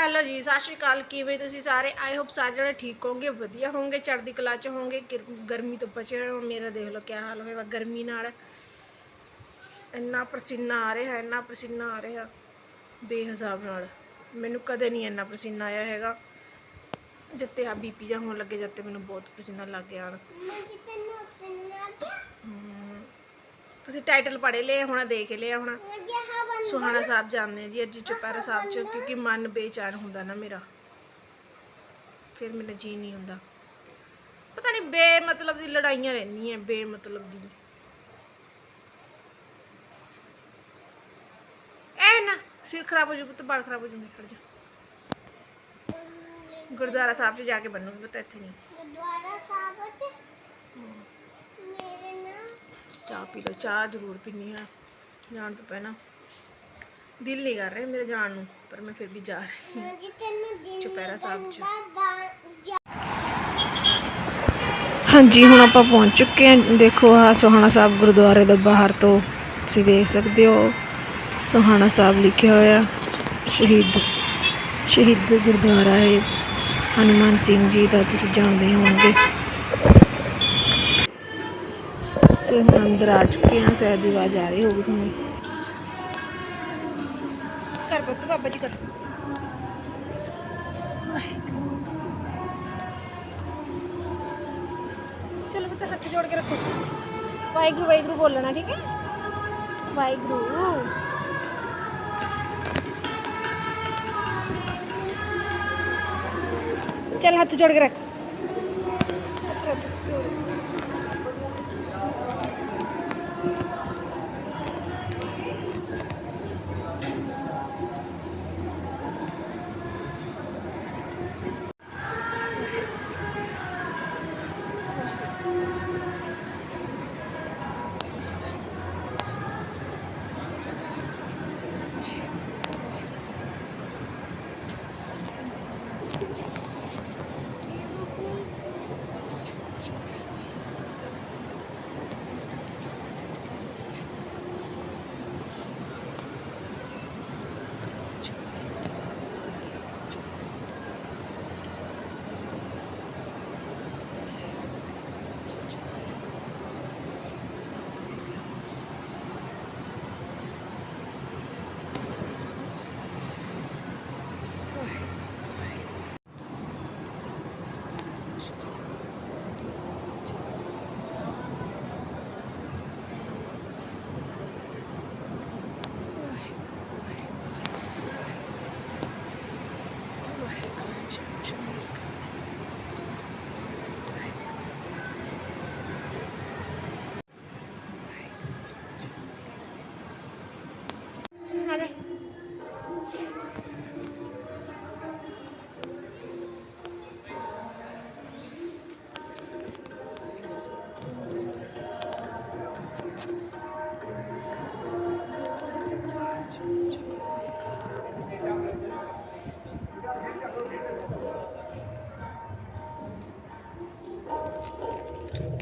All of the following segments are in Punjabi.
ਹੈਲੋ ਜੀ ਸਤਿ ਸ਼੍ਰੀ ਅਕਾਲ। ਕਿਵੇਂ ਤੁਸੀਂ ਸਾਰੇ? ਆਈ ਹੋਪ ਸਾਰੇ ਜਣੇ ਠੀਕ ਹੋਵੋਗੇ ਵਧੀਆ ਹੋਵੋਗੇ ਚੜ੍ਹਦੀ ਕਲਾ ਚ ਹੋਵੋਗੇ ਗਿਰ- ਗਰਮੀ ਤੋਂ ਬਚੇ ਰਹੋ ਮੇਰਾ ਦੇਖ ਲਓ ਕਿਆ ਹਾਲ ਹੋਏਗਾ ਗਰਮੀ ਨਾਲ। ਇੰਨਾ ਪਸੀਨਾ ਆ ਰਿਹਾ ਇੰਨਾ ਪਸੀਨਾ ਆ ਰਿਹਾ ਬੇਹਿਸਾਬ ਨਾਲ। ਮੈਨੂੰ ਕਦੇ ਨਹੀਂ ਇੰਨਾ ਪਸੀਨਾ ਆਇਆ ਹੈਗਾ। ਜਿੱਤੇ ਆ ਬੀਪੀ ਜਾਂ ਹੋਣ ਲੱਗੇ ਜਿੱਤੇ ਮੈਨੂੰ ਬਹੁਤ ਪਸੀਨਾ ਲੱਗ ਗਿਆ। ਤੁਸੀਂ ਟਾਈਟਲ ਪੜ੍ਹ ਲਿਆ ਹੁਣ ਦੇਖ ਲਿਆ ਹੁਣ। ਸੁਹਾਣਾ ਸਾਹਿਬ ਜਾਂਦੇ ਜੀ ਅੱਜ ਚੁਪਹਿਰਾ ਸਾਹਿਬ ਚ ਕਿਉਂਕਿ ਮਨ ਬੇਚੈਨ ਹੁੰਦਾ ਨਾ ਮੇਰਾ। ਫਿਰ ਮੇਰਾ ਜੀ ਨਹੀਂ ਹੁੰਦਾ। ਪਤਾ ਨਹੀਂ ਬੇ ਮਤਲਬ ਦੀ ਲੜਾਈਆਂ ਰਹਿੰਦੀਆਂ ਬੇ ਮਤਲਬ ਦੀ। ਐ ਨਾ ਸਿਰ ਖਰਾਬ ਹੋ ਜੂ ਤੇ ਬਾਲ ਖਰਾਬ ਹੋ ਜੂ ਖੜ ਜਾ। ਗੁਰਦੁਆਰਾ ਸਾਹਿਬ 'ਚ ਜਾ ਕੇ ਬੰਨੂਗੀ ਪਤਾ ਇੱਥੇ ਨਹੀਂ। ਗੁਰਦੁਆਰਾ ਸਾਹਿਬ ਚ? ਚਾਹ ਪੀ ਲਓ। ਚਾਹ ਜ਼ਰੂਰ ਪੀਣੀ ਆ। ਜਾਣ ਤੋਂ ਪਹਿਲਾਂ ਦਿਲ ਨਹੀਂ ਕਰ ਰਿਹਾ ਮੇਰੇ ਜਾਣ ਨੂੰ ਪਰ ਮੈਂ ਫਿਰ ਵੀ ਜਾ ਰਹੀ ਹਾਂ। ਚੁਪਹਿਰਾ ਸਾਹਿਬ 'ਚ। ਹਾਂਜੀ ਹੁਣ ਆਪਾਂ ਪਹੁੰਚ ਚੁੱਕੇ ਹਾਂ। ਦੇਖੋ ਆ ਸੋਹਾਣਾ ਸਾਹਿਬ ਗੁਰਦੁਆਰੇ ਦੇ ਬਾਹਰ ਤੋਂ ਤੁਸੀਂ ਦੇਖ ਸਕਦੇ ਹੋ। ਸੋਹਾਣਾ ਸਾਹਿਬ ਲਿਖਿਆ ਹੋਇਆ ਸ਼ਹੀਦ ਸ਼ਹੀਦ ਗੁਰਦੁਆਰਾ ਹੈ। ਹਨੂਮਾਨ ਸਿੰਘ ਜੀ ਦਾ ਤੁਸੀਂ ਜਾਣਦੇ ਹੋਵੋਗੇ। ਤੇ ਹੁਣ ਅੰਦਰ ਆ ਚੁੱਕੇ ਹਾਂ ਸ਼ਾਇਦ ਦੀ ਆਵਾਜ਼ ਆ ਰਹੀ ਹੋਊਗੀ ਤੁਹਾਨੂੰ ਕਰ ਪੁੱਤ ਬਾਬਾ ਜੀ ਕਰ ਚਲੋ ਪੁੱਤ ਹੱਥ ਜੋੜ ਕੇ ਰੱਖੋ ਵਾਹਿਗੁਰੂ ਵਾਹਿਗੁਰੂ ਬੋਲਣਾ ਠੀਕ ਹੈ ਵਾਹਿਗੁਰੂ ਚਲ ਹੱਥ ਜੋੜ ਕੇ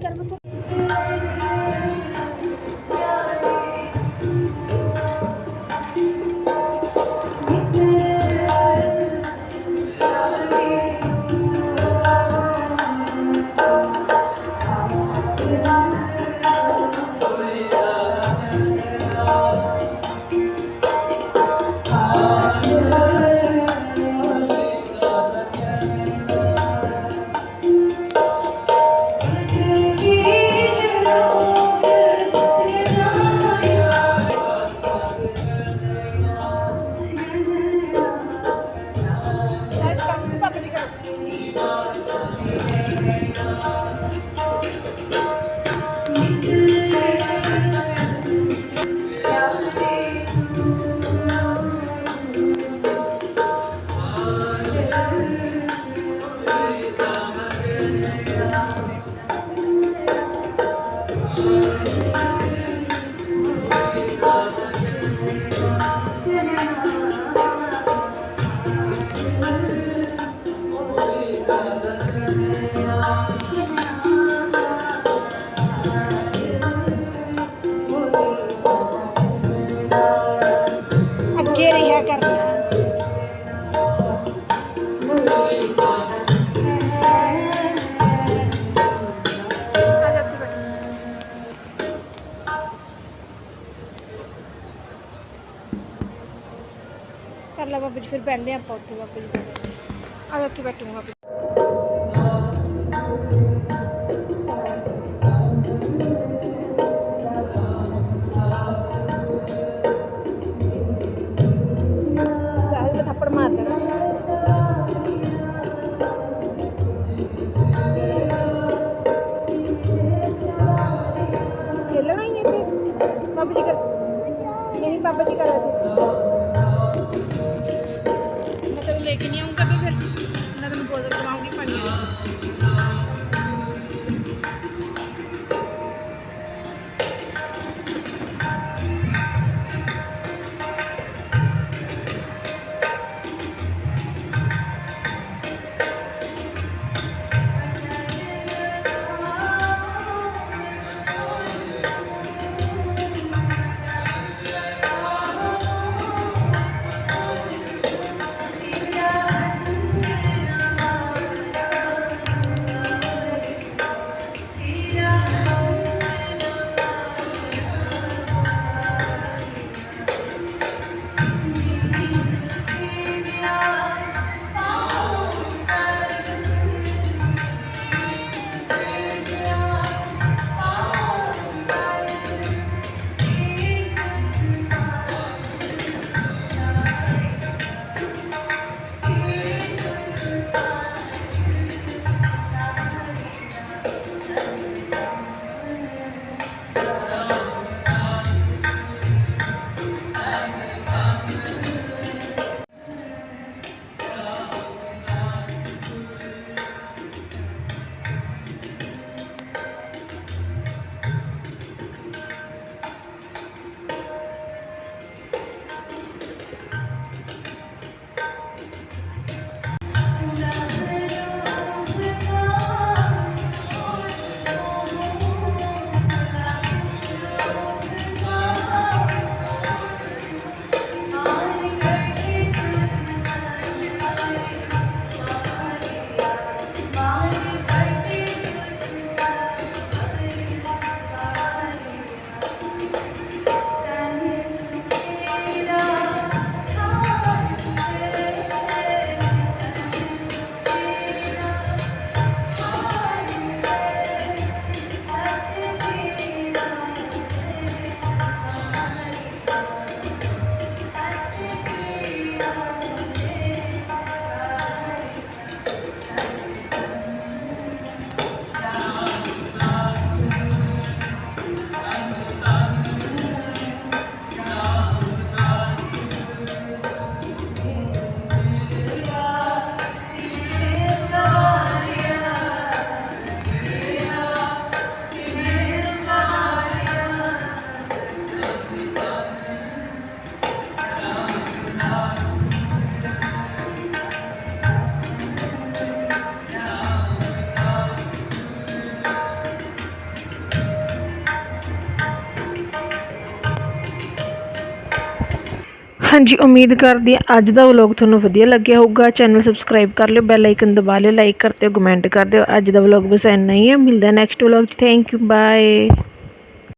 ਕਰ ਪੁੱਤ ਕਰ ਲੈ ਬਾਬਾ ਜੀ ਫਿਰ ਬੈੰਦੇ ਆਪਾਂ ਉੱਥੇ ਬਾਬਾ ਜੀ ਕੋਲ ਆ ਉੱਥੇ ਬੈਠੂਗਾ ਬਾਬਾ ਹਾਂਜੀ, ਉਮੀਦ ਕਰਦੀ ਹਾਂ ਅੱਜ ਦਾ ਵਲੌਗ ਤੁਹਾਨੂੰ ਵਧੀਆ ਲੱਗਿਆ ਹੋਊਗਾ। ਚੈਨਲ ਸਬਸਕ੍ਰਾਈਬ ਕਰ ਲਿਓ ਬੈਲ ਆਈਕਨ ਦਬਾ ਲਿਓ ਲਾਈਕ ਕਰ ਦਿਓ ਕਮੈਂਟ ਕਰ ਦਿਓ। ਅੱਜ ਦਾ ਵਲੌਗ ਬਸ ਇੰਨਾ ਹੀ ਹੈ। ਮਿਲਦਾ ਨੈਕਸਟ ਵਲੌਗ 'ਚ। Thank you bye